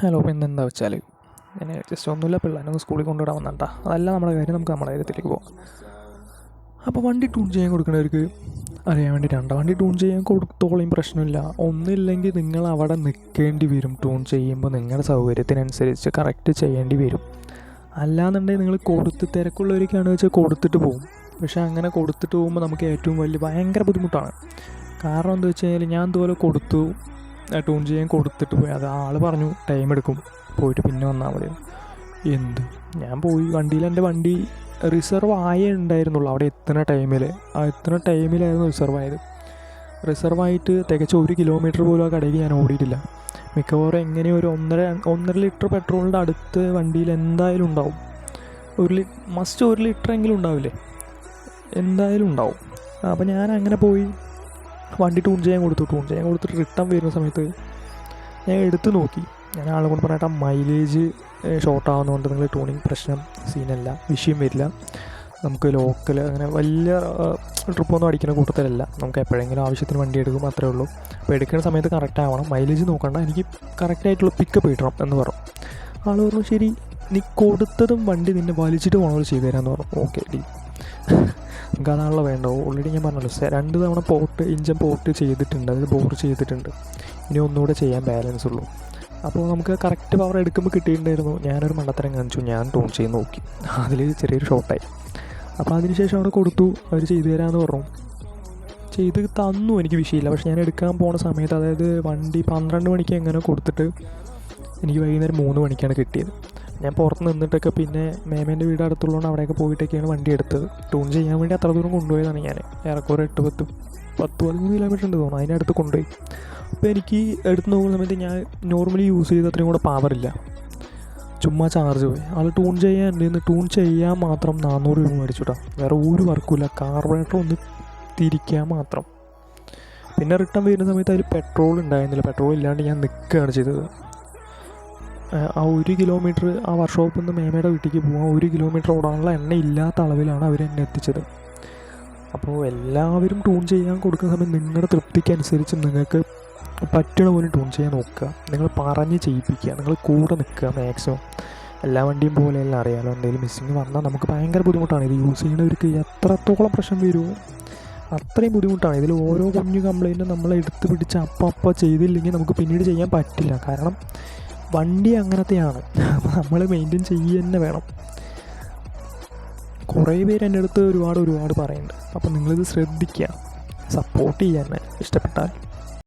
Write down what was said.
Hello പിന്നെ എന്താ വെച്ചാൽ ഞാൻ ജസ്റ്റ് ഒന്നുമില്ല പിള്ളേരൊന്ന് സ്കൂളിൽ കൊണ്ടുവിടാൻ വന്നാട്ടാ അതല്ല നമ്മുടെ കാര്യം നമുക്ക് നമ്മുടെ കാര്യത്തിലേക്ക് പോകാം അപ്പോൾ വണ്ടി ട്യൂൺ ചെയ്യാൻ കൊടുക്കുന്നവർക്ക് അറിയാൻ വേണ്ടി വേണ്ടിയിട്ടാണ് വണ്ടി ട്യൂൺ ചെയ്യാൻ കൊടുത്തോളം പ്രശ്നമില്ല. ഒന്നില്ലെങ്കിൽ നിങ്ങൾ അവിടെ നിൽക്കേണ്ടി വരും. ട്യൂൺ ചെയ്യുമ്പോൾ നിങ്ങളുടെ സൗകര്യത്തിനനുസരിച്ച് കറക്റ്റ് ചെയ്യേണ്ടി വരും. അല്ലാന്നുണ്ടെങ്കിൽ നിങ്ങൾ കൊടുത്ത് തിരക്കുള്ളവരൊക്കെയാണ് വെച്ചാൽ കൊടുത്തിട്ട് പോകും. പക്ഷേ അങ്ങനെ കൊടുത്തിട്ട് പോകുമ്പോൾ നമുക്ക് ഏറ്റവും വലിയ ഭയങ്കര ബുദ്ധിമുട്ടാണ്. കാരണം എന്താ വെച്ച് കഴിഞ്ഞാൽ ഞാൻ ഇതുപോലെ കൊടുത്തു. ട്യൂൺ ചെയ്യാൻ കൊടുത്തിട്ട് പോയി. അത് ആൾ പറഞ്ഞു ടൈം എടുക്കും. പോയിട്ട് പിന്നെ വന്നാൽ മതി. എന്ത്? ഞാൻ പോയി. വണ്ടിയിൽ എന്റെ വണ്ടി റിസർവ് ആയേ ഉണ്ടായിരുന്നുള്ളൂ. അവിടെ എത്തുന്ന ടൈമിൽ ആ എത്തുന്ന ടൈമിലായിരുന്നു റിസർവ് ആയത്. റിസർവ് ആയിട്ട് തികച്ച ഒരു കിലോമീറ്റർ പോലും ആ കടയിൽ ഞാൻ ഓടിയിട്ടില്ല. മിക്കവാറും എങ്ങനെ ഒരു ഒന്നര ഒന്നര ലിറ്റർ പെട്രോളിന്റെ അടുത്ത് വണ്ടിയിൽ എന്തായാലും ഉണ്ടാവും. ഒരു ലി മസ്റ്റ് ഒരു ലിറ്റർ എങ്കിലും ഉണ്ടാവില്ലേ? എന്തായാലും ഉണ്ടാവും. അപ്പോൾ ഞാൻ അങ്ങനെ പോയി. വണ്ടി ട്യൂൺ ചെയ്യാൻ കൊടുത്തു ട്യൂൺ ചെയ്യാൻ കൊടുത്തിട്ട് റിട്ടേൺ വരുന്ന സമയത്ത് ഞാൻ എടുത്ത് നോക്കി. ഞാൻ ആളെ കൊണ്ട് പറഞ്ഞിട്ട് മൈലേജ് ഷോർട്ട് ആവുന്നതുകൊണ്ട് നിങ്ങൾ ട്യൂണിങ് പ്രശ്നം സീനല്ല വിഷയം വരില്ല. നമുക്ക് ലോക്കൽ അങ്ങനെ വലിയ ട്രിപ്പൊന്നും അടിക്കുന്ന കൂട്ടത്തിലല്ല. നമുക്ക് എപ്പോഴെങ്കിലും ആവശ്യത്തിന് വണ്ടി എടുക്കും അത്രേ ഉള്ളൂ. അപ്പോൾ എടുക്കുന്ന സമയത്ത് കറക്റ്റ് ആവണം. മൈലേജ് നോക്കണ്ട. എനിക്ക് കറക്റ്റായിട്ടുള്ള പിക്കപ്പ് കിട്ടണം എന്ന് പറഞ്ഞു. ആൾ പറഞ്ഞു ശരി നീ കൊടുത്തതും വണ്ടി നിന്നെ വലിച്ചിട്ട് പോകണമല്ലോ ചെയ്തു തരാമെന്ന് പറഞ്ഞു. ഓക്കെ ഡി. നമുക്ക് അതാണല്ലോ വേണ്ടത് ഓൾറെഡി ഞാൻ പറഞ്ഞല്ലോ രണ്ട് തവണ പോർട്ട് ഇഞ്ചൻ പോർട്ട് ചെയ്തിട്ടുണ്ട്. അതിൽ ബോർ ചെയ്തിട്ടുണ്ട്. ഇനി ഒന്നുകൂടെ ചെയ്യാൻ ബാലൻസ് ഉള്ളൂ. അപ്പോൾ നമുക്ക് കറക്റ്റ് പവർ എടുക്കുമ്പോൾ കിട്ടിയിട്ടുണ്ടായിരുന്നു. ഞാനൊരു മണ്ടത്തരം കാണിച്ചു. ഞാൻ ടോൺ ചെയ്ത് നോക്കി. അതിൽ ചെറിയൊരു ഷോർട്ടായി അപ്പോൾ അതിനുശേഷം അവിടെ കൊടുത്തു. അവർ ചെയ്തു തരാമെന്ന് പറഞ്ഞു. ചെയ്ത് തന്നു. എനിക്ക് വിഷയമില്ല. പക്ഷേ ഞാൻ എടുക്കാൻ പോണ സമയത്ത് അതായത് വണ്ടി പന്ത്രണ്ട് മണിക്ക് എങ്ങനെ കൊടുത്തിട്ട് എനിക്ക് വൈകുന്നേരം മൂന്ന് മണിക്കാണ് കിട്ടിയത്. ഞാൻ പുറത്ത് നിന്നിട്ടൊക്കെ പിന്നെ മേമേന്റെ വീട് അടുത്തുള്ളതുകൊണ്ട് അവിടെയൊക്കെ പോയിട്ടൊക്കെയാണ് വണ്ടി എടുത്തത്. ട്യൂൺ ചെയ്യാൻ വേണ്ടി അത്ര ദൂരം കൊണ്ടുപോയതാണ് ഞാൻ. ഏറെക്കുറെ എട്ട് പത്ത് പത്ത് പതിമൂന്ന് കിലോമീറ്റർ ഉണ്ട് തോന്നുന്നു. അതിനടുത്ത് കൊണ്ടുപോയി. അപ്പോൾ എനിക്ക് എടുത്ത് നോക്കുന്ന സമയത്ത് ഞാൻ നോർമലി യൂസ് ചെയ്ത് അത്രയും കൂടെ പവറില്ല ചുമ്മാ ചാർജ് പോയി. ആൾ ട്യൂൺ ചെയ്യാൻ നിന്ന് ട്യൂൺ ചെയ്യാൻ മാത്രം നാനൂറ് രൂപ മേടിച്ചുട്ടാ വേറെ ഒരു വർക്കുമില്ല കാർബറേറ്റർ ഒന്ന് തിരിക്കാൻ മാത്രം. പിന്നെ റിട്ടേൺ വരുന്ന സമയത്ത് അതിൽ പെട്രോൾ ഉണ്ടായിരുന്നില്ല. പെട്രോൾ ഇല്ലാണ്ട് ഞാൻ നിൽക്കുകയാണ് ചെയ്തത്. ആ, ഒരു കിലോമീറ്റർ ആ വർക്ക്ഷോപ്പിൽ നിന്ന് മേമയുടെ വീട്ടിലേക്ക് പോകാൻ ഒരു കിലോമീറ്റർ ഓടാനുള്ള എണ്ണ ഇല്ലാത്ത അളവിലാണ് അവർ എന്നെ എത്തിച്ചത്. അപ്പോൾ എല്ലാവരും ട്യൂൺ ചെയ്യാൻ കൊടുക്കുന്ന സമയം നിങ്ങളുടെ തൃപ്തിക്കനുസരിച്ച് നിങ്ങൾക്ക് പറ്റണ പോലെ ട്യൂൺ ചെയ്യാൻ നോക്കുക. നിങ്ങൾ പറഞ്ഞ് ചെയ്യിപ്പിക്കുക. നിങ്ങൾ കൂടെ നിൽക്കുക മാക്സിമം എല്ലാ വണ്ടിയും പോലെയല്ല അറിയാലോ എന്തെങ്കിലും മിസ്സിങ് വന്നാൽ നമുക്ക് ഭയങ്കര ബുദ്ധിമുട്ടാണ്. ഇത് യൂസ് ചെയ്യുന്നവർക്ക് എത്രത്തോളം പ്രശ്നം വരുമോ അത്രയും ബുദ്ധിമുട്ടാണ്. ഇതിൽ ഓരോ കുഞ്ഞു കംപ്ലൈന്റും നമ്മൾ എടുത്ത് പിടിച്ച് അപ്പം അപ്പം ചെയ്തില്ലെങ്കിൽ നമുക്ക് പിന്നീട് ചെയ്യാൻ പറ്റില്ല. കാരണം വണ്ടി അങ്ങനത്തെയാണ്. നമ്മൾ മെയിന്റെയിൻ ചെയ്യുക തന്നെ വേണം. കുറേ പേര് എന്റെ അടുത്ത് ഒരുപാട് ഒരുപാട് പറയുന്നുണ്ട്. അപ്പോൾ നിങ്ങളിത് ശ്രദ്ധിക്കുക. സപ്പോർട്ട് ചെയ്യാൻ ഇഷ്ടപ്പെട്ടാൽ.